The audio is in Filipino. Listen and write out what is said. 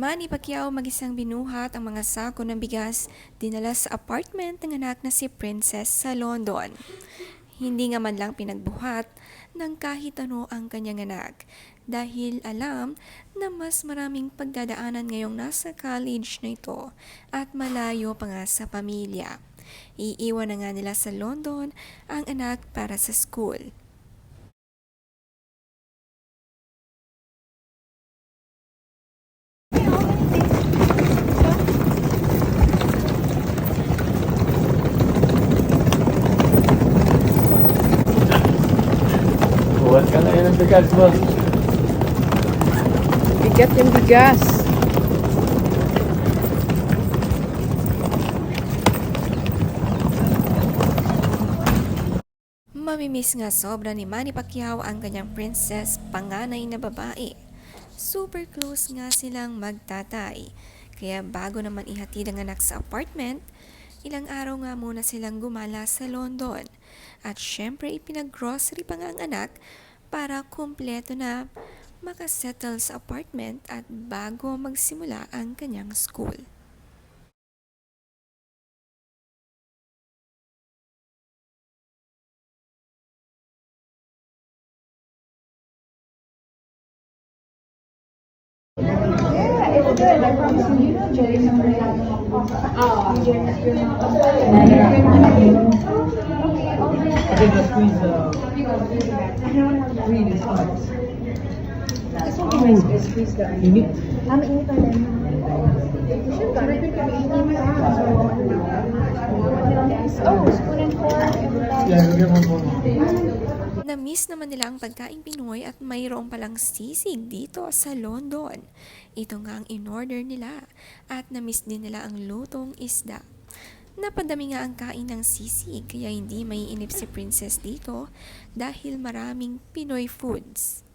Pacquiao mag-isang binuhat ang mga sako ng bigas dinala sa apartment ng anak na si Princess sa London. Hindi nga man lang pinagbuhat ng kahit ano ang kanyang anak dahil alam na mas maraming pagdadaanan ngayong nasa college na ito at malayo pa nga sa pamilya. Iiwan na nga nila sa London ang anak para sa school. Buhat ka na yun ang bigas mo. Bigat yung bigas. Mamimiss nga sobra ni Manny Pacquiao ang kanyang princess panganay na babae. Super close nga silang magtatay. Kaya bago naman ihatid ang anak sa apartment, ilang araw nga muna silang gumala sa London. At syempre ipinag-grocery pa nga ang anak para kumpleto na makasettle sa apartment at bago magsimula ang kanyang school. Good. I think the squeeze, uh, really hard. This will be my space. Please go. You need, Ah, mainit pa rin. Oh, spoon and fork. one. Na-miss naman nila ang pagkain Pinoy at mayroong palang sisig dito sa London. Ito nga ang in-order nila at na-miss din nila ang lutong isda. Napadami nga ang kain ng sisig kaya hindi may inip si Princess dito dahil maraming Pinoy foods.